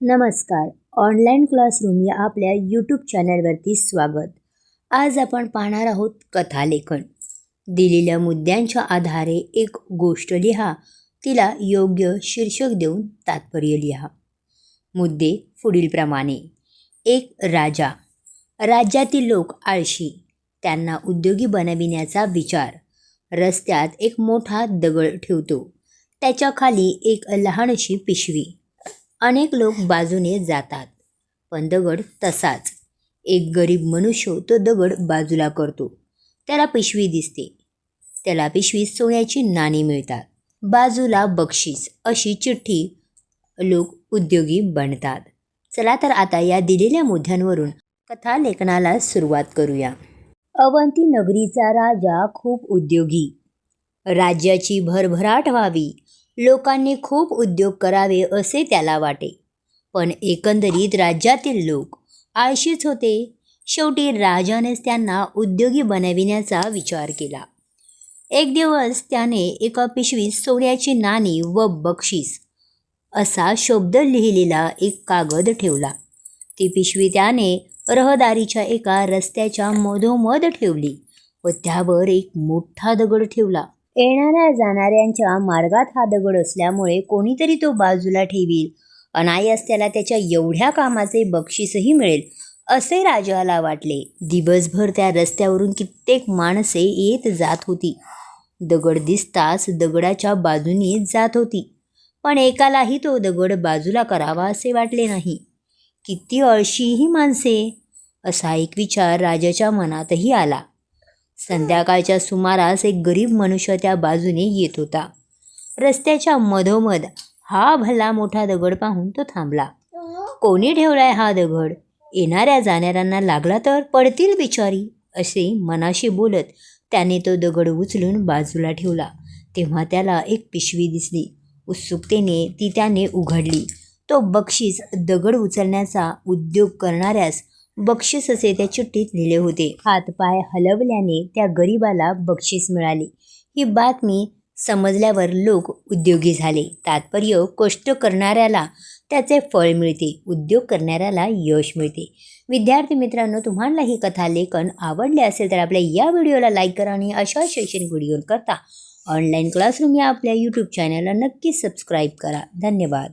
नमस्कार. Online classroom या आपल्या यूट्यूब चॅनलवरती स्वागत. आज आपण पाहणार आहोत कथालेखन. दिलेल्या मुद्द्यांच्या आधारे एक गोष्ट लिहा. तिला योग्य शीर्षक देऊन तात्पर्य लिहा. मुद्दे पुढीलप्रमाणे. एक राजा. राज्यातील लोक आळशी. त्यांना उद्योगी बनविण्याचा विचार. रस्त्यात एक मोठा दगड ठेवतो. त्याच्याखाली एक लहानशी पिशवी. अनेक लोक बाजूने जातात. पण दगड तसाच. एक गरीब मनुष्य तो दगड बाजूला करतो. त्याला पिशवी दिसते. त्याला पिशवीत सोन्याची नाणी मिळतात. बाजूला बक्षीस अशी चिठ्ठी लोक उद्योगी बनतात. चला तर आता या दिलेल्या मुद्द्यांवरून कथा लेखनाला सुरुवात करूया. अवंती नगरीचा राजा खूप उद्योगी. राज्याची भरभराट व्हावी. लोकांनी खूप उद्योग करावे असे त्याला वाटे. पण एकंदरीत राज्यातील लोक आळशीच होते. शेवटी राजानेच त्यांना उद्योगी बनविण्याचा विचार केला. एक दिवस त्याने एका पिशवीत सोन्याची नाणी व बक्षीस असा शब्द लिहिलेला एक कागद ठेवला. ती पिशवी त्याने रहदारीच्या एका रस्त्याच्या मधोमध ठेवली व त्यावर एक मोठा दगड ठेवला. येणाऱ्या जाणाऱ्यांच्या मार्गात हा दगड असल्यामुळे कोणीतरी तो बाजूला ठेवील. अनायास त्याला त्याच्या एवढ्या कामाचे बक्षीसही मिळेल असे राजाला वाटले. दिवसभर त्या रस्त्यावरून कित्येक माणसे येत जात होती. दगड दिसताच दगडाच्या बाजूने जात होती. पण एकालाही तो दगड बाजूला करावा असे वाटले नाही. किती अळशी ही माणसे! असा एक विचार राजाच्या मनातही आला. संध्याकाळच्या सुमारास एक गरीब मनुष्य त्या बाजूने येत होता. रस्त्याच्या मधोमध हा भला मोठा दगड पाहून तो थांबला. कोणी ठेवलाय हा दगड? येणाऱ्या जाणाऱ्यांना लागला तर पडतील बिचारी असे मनाशी बोलत त्याने तो दगड उचलून बाजूला ठेवला. तेव्हा त्याला एक पिशवी दिसली. उत्सुकतेने ती त्याने उघडली. तो बक्षीस दगड उचलण्याचा उद्योग करणाऱ्यास बक्षीस असे त्या चिठ्ठीत लिहिले होते. हातपाय हलवल्याने त्या गरिबाला बक्षीस मिळाले. ही बातमी समजल्यावर लोक उद्योगी झाले. तात्पर्य कष्ट करणाऱ्याला त्याचे फळ मिळते. उद्योग करणाऱ्याला यश मिळते. विद्यार्थी मित्रांनो तुम्हाला ही कथा लेखन आवडले असेल तर आपल्या या व्हिडिओला लाईक करा आणि अशा शैक्षणिक व्हिडिओ करता ऑनलाईन क्लासरूम या आपल्या यूट्यूब चॅनलला नक्की सबस्क्राईब करा. धन्यवाद.